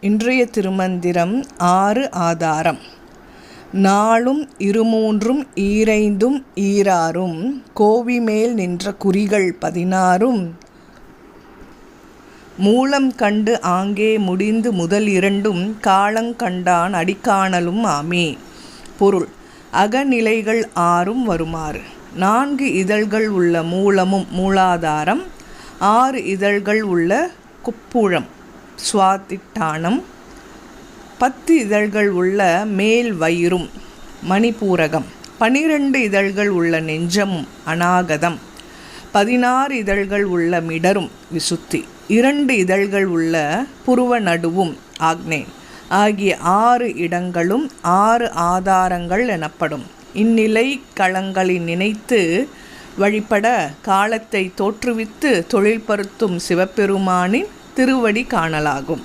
இன்றைய திருமந்திரம் ஆறு ஆதாரம். நாளும் இருமூன்றும் ஈரைந்தும் ஈராறும் கோவிமேல் நின்ற குறிகள் பதினாறும். மூலம் கண்டு ஆங்கே முடிந்து முதல் இரண்டும் காலங்கண்டான் அடிக்காணலும் ஆமே. பொருள் அகநிலைகள் ஆறும் வருமாறு. நான்கு இதழ்கள் உள்ள மூலமும் மூலாதாரம் ஆறு இதழ்கள் உள்ள குப்புழம் சுவாதிட்டானம் பத்து இதழ்கள் உள்ள மேல் வயிறும் மணிபூரகம் பனிரெண்டு இதழ்கள் உள்ள நெஞ்சமும் அநாகதம். பதினாறு இதழ்கள் உள்ள மிடரும் விசுத்தி. இரண்டு இதழ்கள் உள்ள புருவ நடுவும் ஆக்னே. ஆகிய ஆறு இடங்களும் ஆறு ஆதாரங்கள் எனப்படும். இந்நிலை களங்களை நினைத்து வழிபட காலத்தை தோற்றுவித்து தொழில்படுத்தும் சிவபெருமானின் திருவடி காணலாகும்.